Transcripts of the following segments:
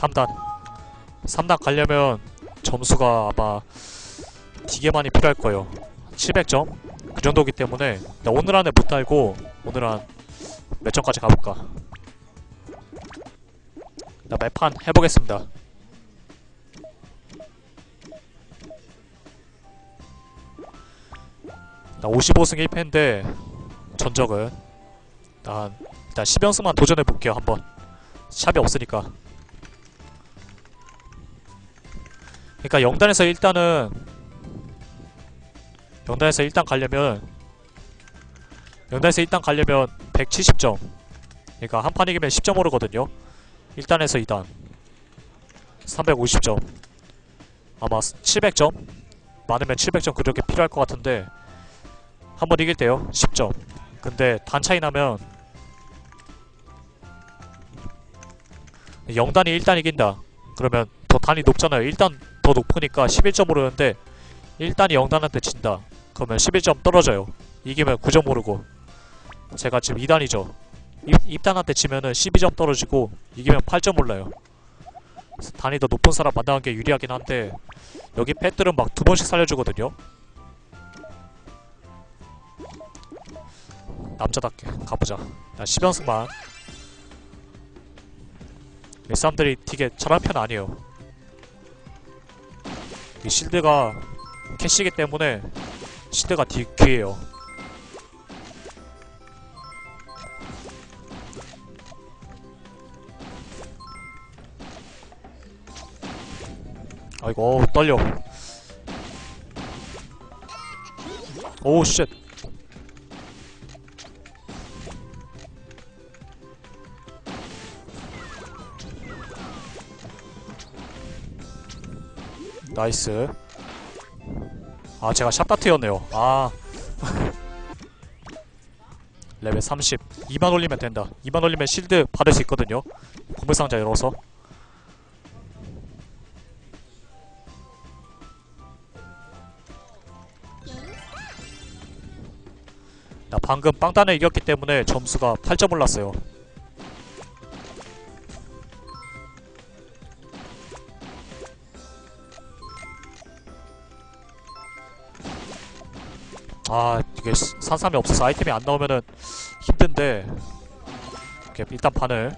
3단. 3단 가려면 점수가 아마 되게 많이 필요할 거예요. 700점? 그 정도기 때문에 나 오늘 안에 못 달고 오늘 한 몇 점까지 가볼까? 나 매판 해보겠습니다. 나 55승 1패인데 전적은 난 일단 10연승만 도전해볼게요 한번. 샵이 없으니까 그러니까 영단에서 일단은 영단에서 일단 가려면 영단에서 일단 가려면 170점. 그러니까 한 판 이기면 10점 오르거든요. 1단에서 2단. 350점. 아마 700점? 많으면 700점 그렇게 필요할 것 같은데 한 번 이길 때요. 10점. 근데 단 차이 나면 0단이 1단 이긴다. 그러면 더 단이 높잖아요. 1단 더 높으니까 11점 오르는데 1단이 0단한테 진다. 그러면 11점 떨어져요. 이기면 9점 오르고. 제가 지금 2단이죠. 입, 단한테 지면은 12점 떨어지고 이기면 8점 올라요. 단이 더 높은 사람 만나는 게 유리하긴 한데 여기 팻들은 막 두 번씩 살려주거든요. 남자답게 가보자. 나 10연승만. 이 사람들이 되게 잘한 편 아니에요 이 실드가 캐시기 때문에 실드가 귀해요. 아이고 떨려. 오우 쉣 나이스. 아 제가 샷다트였네요. 아. 레벨 30 2만 올리면 된다. 2만 올리면 실드 받을 수 있거든요. 보물상자 열어서. 나 방금 빵단을 이겼기 때문에 점수가 8점 올랐어요 아 이게 시- 산삼이 없어서 아이템이 안 나오면은 힘든데. 이렇게 일단 판을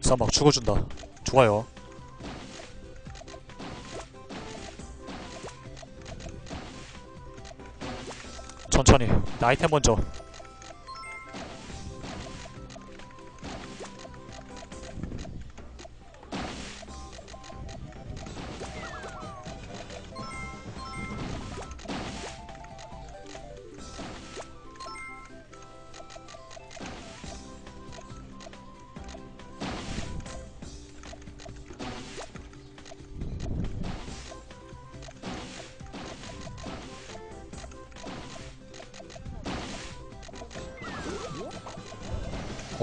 자막 죽어준다. 좋아요. 천천히. 나 아이템 먼저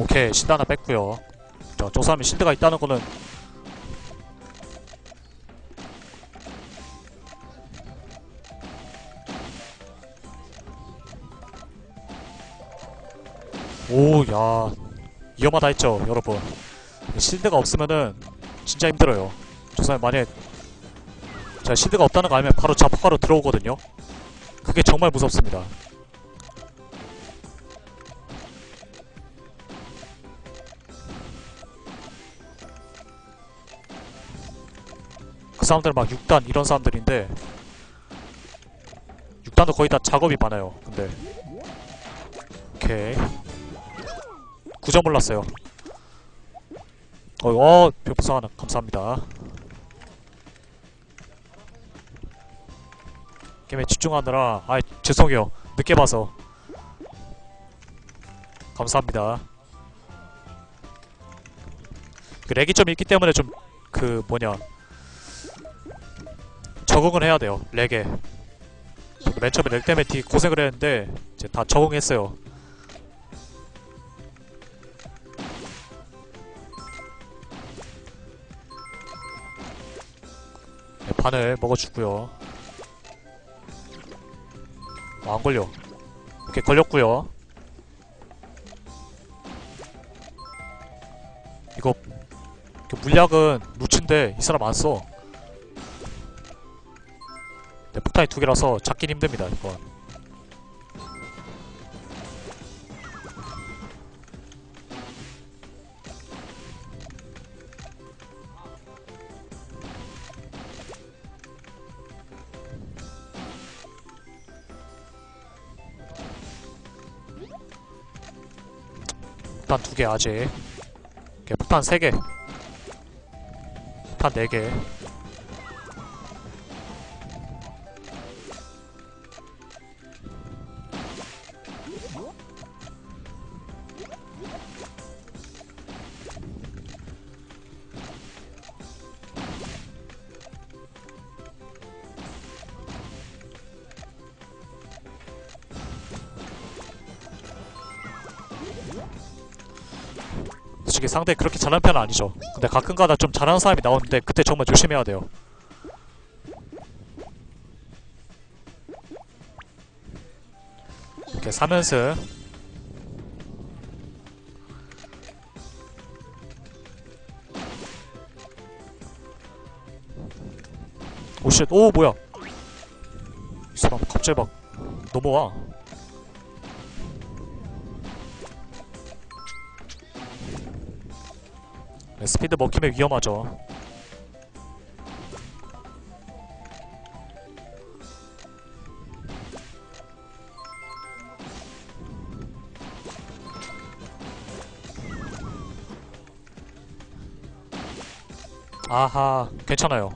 오케이 실드 하나 뺐고요. 자, 저 사람이 실드가 있다는 거는 오야 위험하다 했죠 여러분. 실드가 없으면은 진짜 힘들어요. 저 사람이 만약에 자 실드가 없다는 거 알면 바로 자폭가로 들어오거든요. 그게 정말 무섭습니다 사람들 막 6단 이런 사람들인데 6단도 거의 다 작업이 많아요. 근데 오케이. 9점 올랐어요. 어, 어 별풍선 하나. 감사합니다. 게임에 집중하느라 아 죄송해요. 늦게 봐서. 감사합니다. 그 렉이 좀 있기 때문에 좀 그 뭐냐 적응을 해야 돼요 렉에 맨 처음에 렉 때문에 되게 고생을 했는데 이제 다 적응했어요 바늘 먹어주고요. 어, 안 걸려. 오케이 걸렸고요. 이거 그 물약은 루츠인데 이 사람 안 써. 네, 폭탄이 두 개라서 잡긴 힘듭니다. 이건. 폭탄 두 개 아직. 오케이, 폭탄 세 개. 폭탄 네 개. 상대 그렇게 잘하는 편은 아니죠. 근데 가끔가다 좀 잘하는 사람이 나오는데 그때 정말 조심해야 돼요. 이렇게 3연승 오쉣 오 뭐야 이 사람 갑자기 막 넘어와 스피드 먹히면 위험하죠. 아하, 괜찮아요.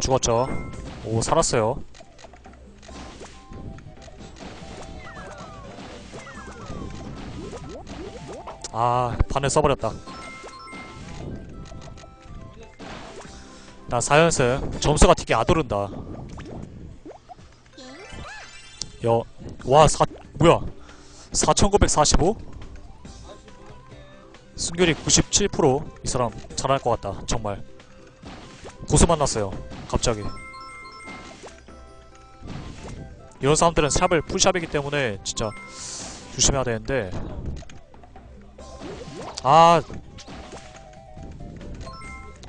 죽었죠. 오, 살았어요. 아, 반을 써버렸다. 나 4연승. 점수가 되게 안 오른다. 여, 와, 사, 뭐야. 4945? 승률이 97%? 이 사람 잘할 것 같다. 정말. 고수 만났어요. 갑자기. 이런 사람들은 샵을 풀샵이기 때문에 진짜 조심해야 되는데. 아.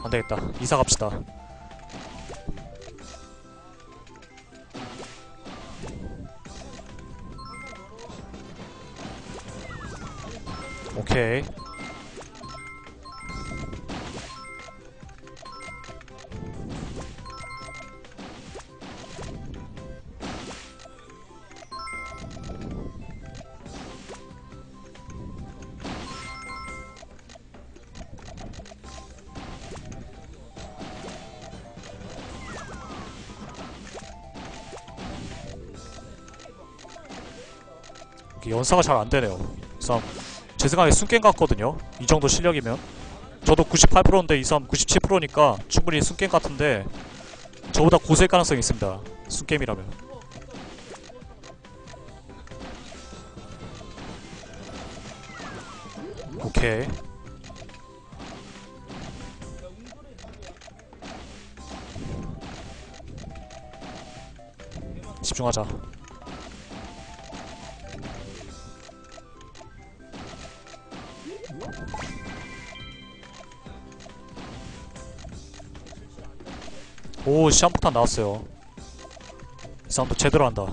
안되겠다. 이사 갑시다. 오케이 연사가 잘 안되네요. 그래서 제 생각에 순게임 같거든요. 이 정도 실력이면. 저도 98%인데 이 사람 97%니까 충분히 순게임 같은데 저보다 고수일 가능성이 있습니다. 순게임이라면. 오케이. 집중하자 오 시한폭탄 나왔어요. 이 사람도 제대로 한다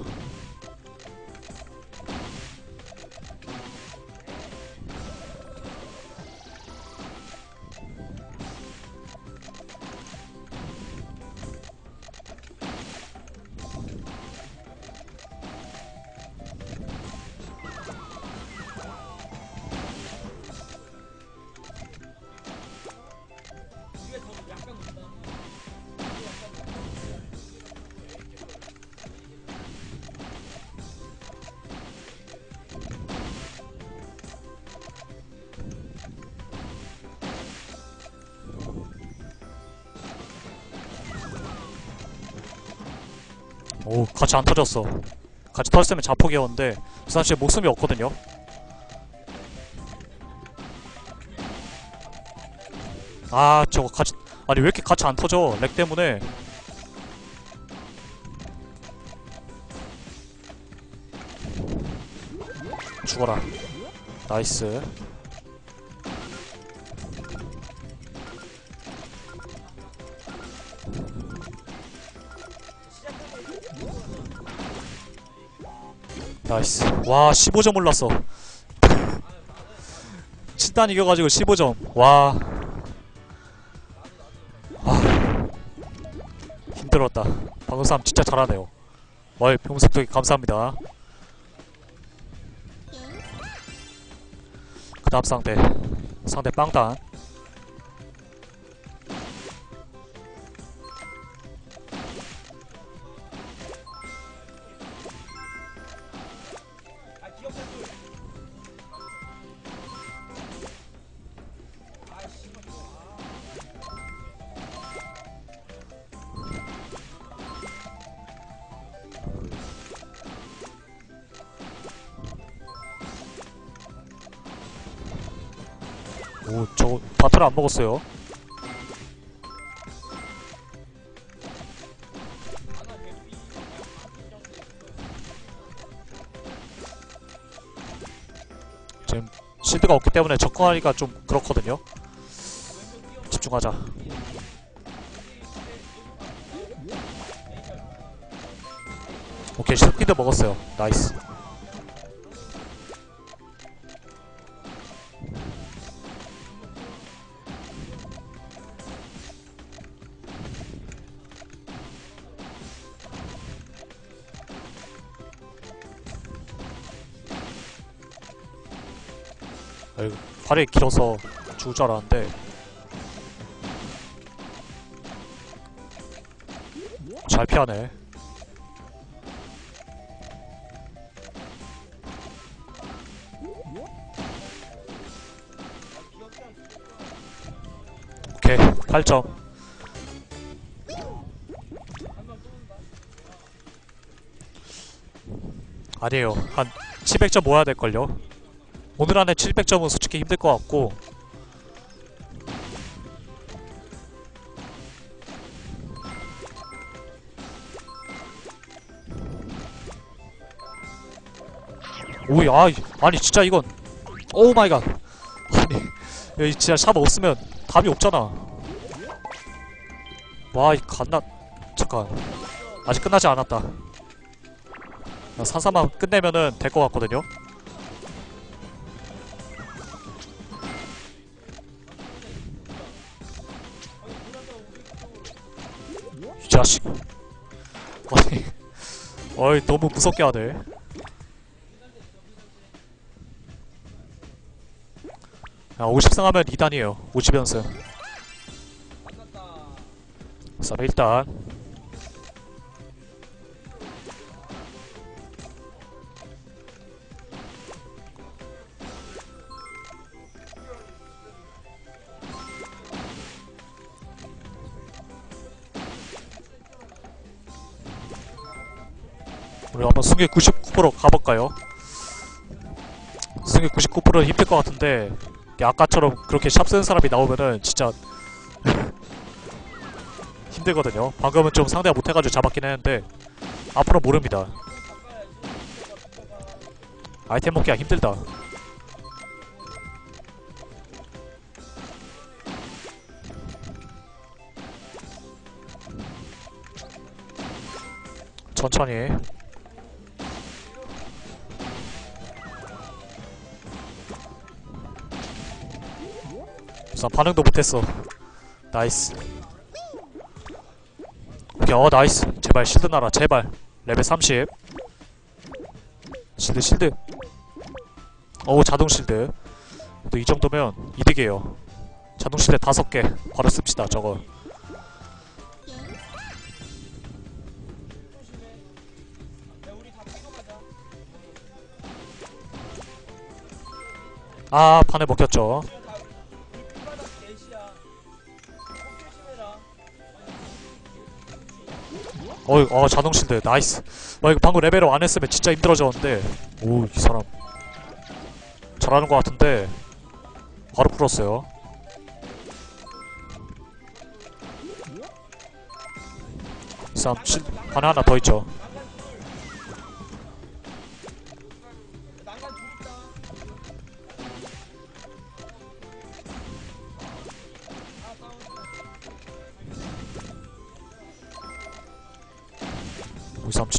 오 같이 안 터졌어. 같이 털었으면 자폭이었는데 지금 목숨이 없거든요. 아 저거 같이 아니 왜 이렇게 같이 안 터져? 렉 때문에. 죽어라. 나이스 나이스. 와 15점 올랐어. 친단 이겨가지고 15점. 와. 아, 힘들었다. 방금 싸움 진짜 잘하네요. 월 평소토기 감사합니다. 그 다음 상대. 상대 빵단 저거 바트를 안 먹었어요. 지금 실드가 없기 때문에 접근하기가 좀 그렇거든요. 집중하자. 오케이 실드 먹었어요. 나이스 발이 길어서 죽을 줄 알았는데. 잘 피하네. 오케이 8점 아니에요. 한 700점 모아야 될걸요? 오늘 안에 700점은 솔직히 힘들 것 같고. 오이 아 아니 진짜 이건 오 마이 갓. 아니 여기 진짜 샵 없으면 답이 없잖아. 와이 갓나 잠깐. 아직 끝나지 않았다. 산사만 끝내면은 될 것 같거든요 자식 아니 어이 너무 무섭게 하네. 야 50승 하면 2단이에요. 50연승. 그래서 일단 승률 99% 가볼까요? 승률 99%는 힘들 것 같은데 아까처럼 그렇게 샵 쓰는 사람이 나오면은 진짜 힘들거든요. 방금은 좀 상대가 못해가지고 잡았긴 했는데 앞으로 모릅니다. 아이템 먹기가 힘들다. 천천히 우선 반응도 못했어. 나이스. 오케이 어 나이스. 제발 실드 나라 제발. 레벨 30 실드 실드. 어우 자동 실드. 또 이 정도면 이득이에요. 자동 실드 다섯 개. 바로 씁시다 저거. 아 판에 먹혔죠 어이 어 자동 실드 나이스. 와 이거 방금 레벨업 안 했으면 진짜 힘들어졌는데. 오 이 사람. 잘하는 것 같은데 바로 풀었어요. 이 사람 실 하나 하나 더 있죠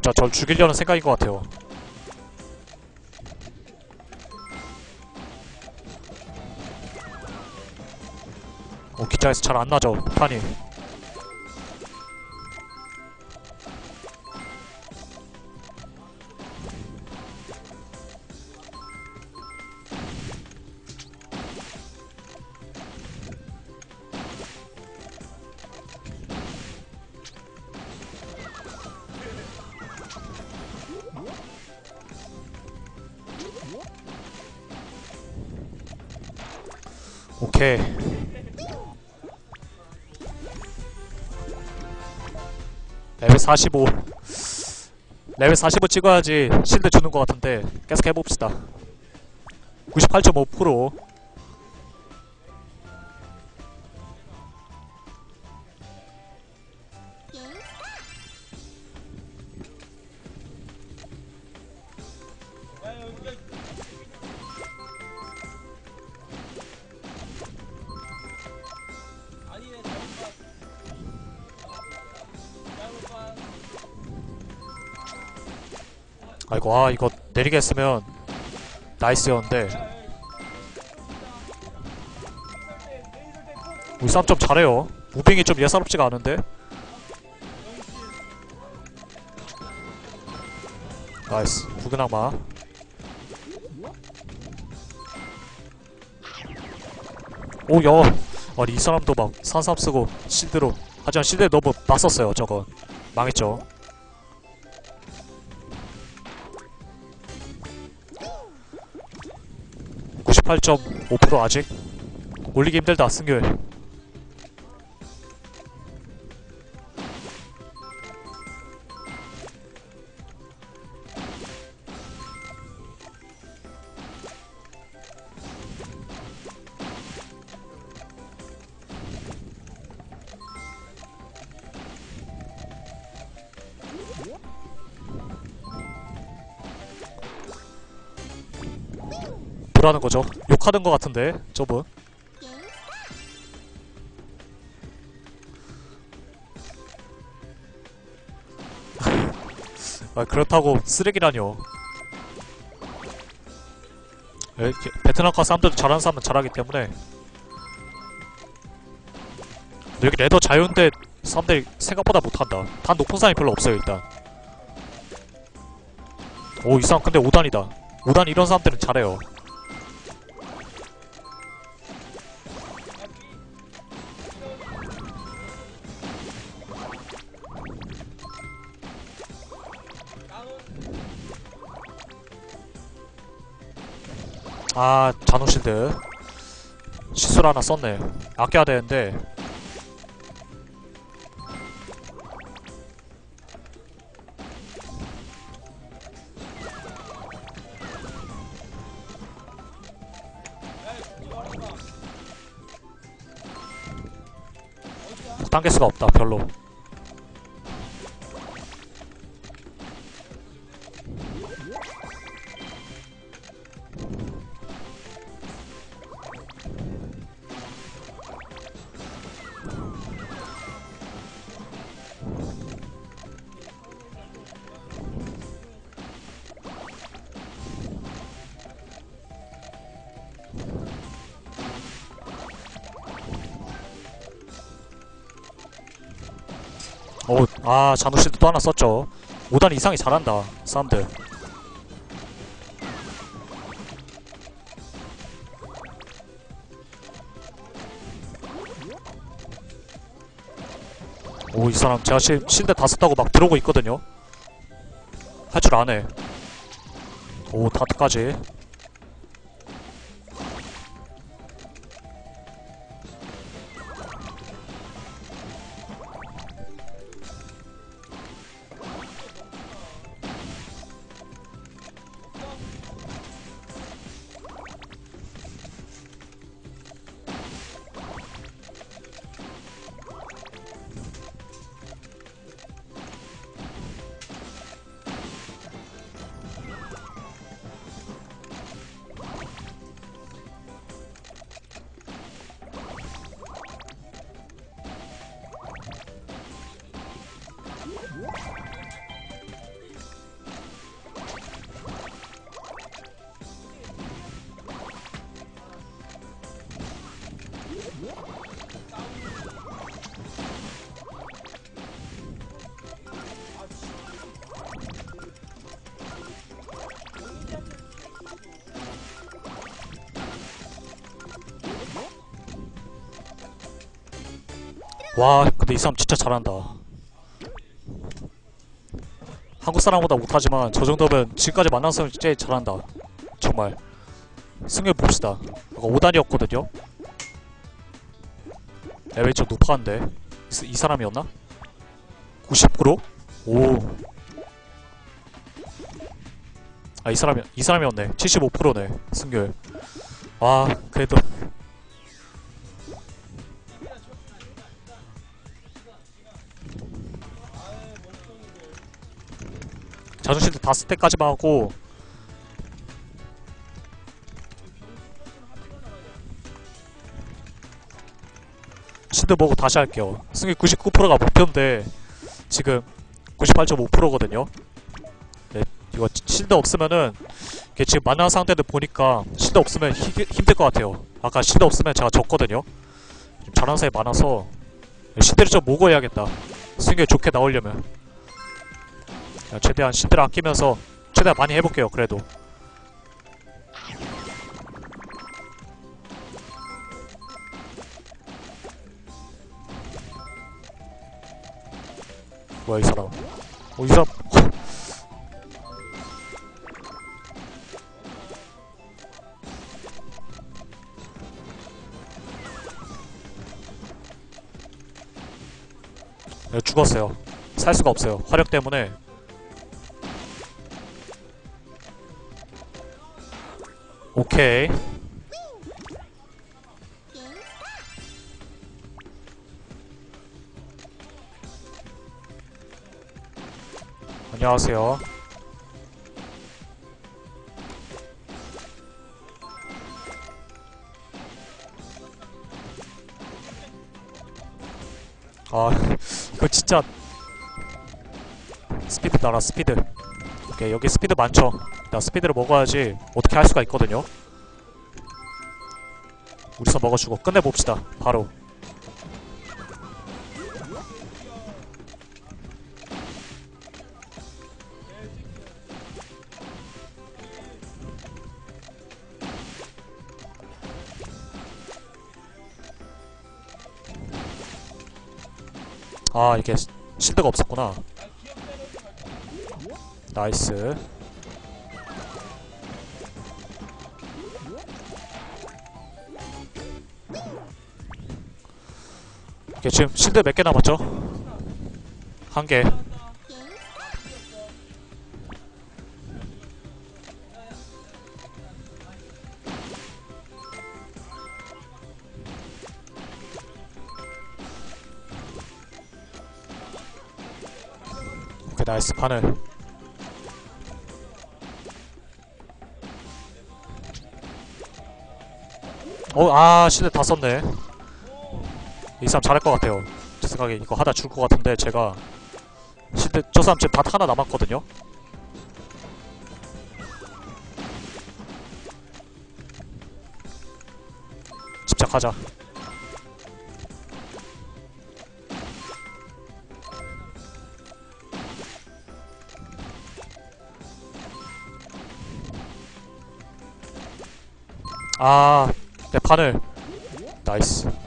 진짜 절 죽이려는 생각인 것 같아요. 어 기차에서 잘 안 나죠 판이 오케이 레벨 45 레벨 45 찍어야지 실드 주는 것 같은데 계속 해봅시다. 98.5% 아이고 아 이거 내리게 했으면 나이스였는데. 우리 싸움 좀 잘해요. 무빙이 좀 예사롭지가 않은데. 나이스. 붉은 악마. 오야 아니 이 사람도 막 산삼 쓰고 실드로. 하지만 실드 너무 맞섰어요 저건. 망했죠 98.5% 아직 올리기 힘들다 승률 뭐라는 거죠? 욕하는 거 같은데 저분. 아 그렇다고 쓰레기라뇨. 이렇게 베트남과 사람들도 잘하는 사람은 잘하기 때문에. 여기 레더 자유인데 사람들이 생각보다 못한다. 단 높은 사람이 별로 없어요 일단. 오 이 사람 근데 5단이다. 5단 이런 사람들은 잘해요 아 잔호실드. 시술 하나 썼네. 아껴야 되는데. 당길 수가 없다 별로 아, 잔우실드 또 하나 썼죠. 5단 이상이 잘한다, 사람들. 오, 이 사람 제가 실, 실드 다 썼다고 막 들어오고 있거든요. 할 줄 아네. 오, 다트까지. 와 근데 이 사람 진짜 잘한다 한국 사람보다 못하지만 저 정도면 지금까지 만난 사람 제일 잘한다 정말 승률 봅시다 아까 5단이었거든요 레벨이 좀 높았는데 이, 이 사람이었나? 90%? 오. 아, 이 사람이, 이 사람이었네. 75%네, 승률. 와, 그래도. 자존심도 다쓸 때까지만 하고, 시드 보고 다시 할게요. 승률 99%가 목표인데, 지금 98.5%거든요. 네, 이거 실드 없으면은 이게 지금 만난 상대들 보니까 실드 없으면 히, 힘들 것 같아요. 아까 실드 없으면 제가 졌거든요. 잘하는 사람이 많아서 실드를 좀 모고 해야겠다. 승률 좋게 나오려면 자, 최대한 실드를 아끼면서 최대한 많이 해볼게요. 그래도 뭐야 이 사람? 어, 이 사람 네, 죽었어요. 살 수가 없어요. 화력 때문에. 오케이. 안녕하세요. 아, 이거 진짜 스피드 따라 스피드. 오케이 여기 스피드 많죠. 나 스피드를 먹어야지 어떻게 할 수가 있거든요. 우리서 먹어주고 끝내봅시다. 바로. 아 이게 시- 실드가 없었구나 나이스 이게 지금 실드 몇 개 남았죠? 한 개 오케이 나이스 바늘 어, 아, 실드 다 썼네. 이 사람 잘할 것 같아요. 제 생각에 이거 하다 줄것 같은데, 제가. 실드, 저 사람 지금 다 하나 남았거든요? 집착하자. 아, 내 판을. 나이스.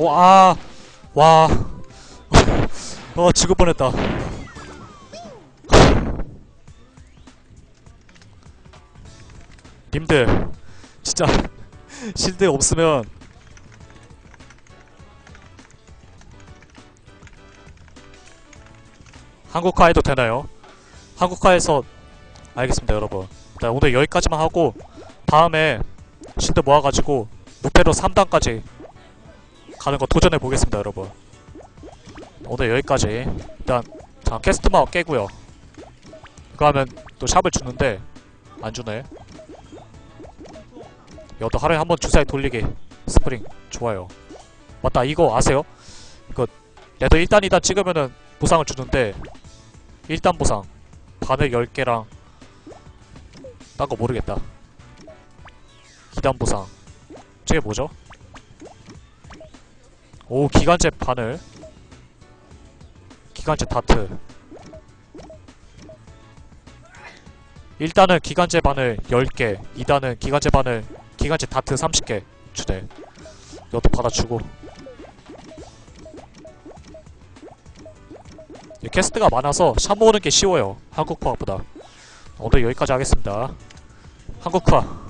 오, 아, 와. 어, 죽을 뻔했다. 님들 진짜 실드 없으면 한국화 해도 되나요? 한국화에서 알겠습니다 여러분 자, 오늘 여기까지만 하고 다음에 실드 모아가지고 무패로 3단까지 가는 거 도전해 보겠습니다 여러분. 오늘 여기까지. 일단 자 캐스트마우 깨고요. 그거 하면 또 샵을 주는데 안 주네. 이것도 하루에 한 번 주사위 돌리기. 스프링. 좋아요. 맞다 이거 아세요? 이거 레더 1단 2단 찍으면은 보상을 주는데 1단 보상. 바늘 10개랑 딴 거 모르겠다. 2단 보상. 저게 뭐죠? 오 기관제 바늘. 기관제 다트. 일단은 기관제 바늘 10개 2단은 기관제 바늘 기관제 다트 30개 주대. 이것도 받아주고. 이 퀘스트가 많아서 샵 모으는 게 쉬워요. 한국화보다. 오늘 여기까지 하겠습니다. 한국화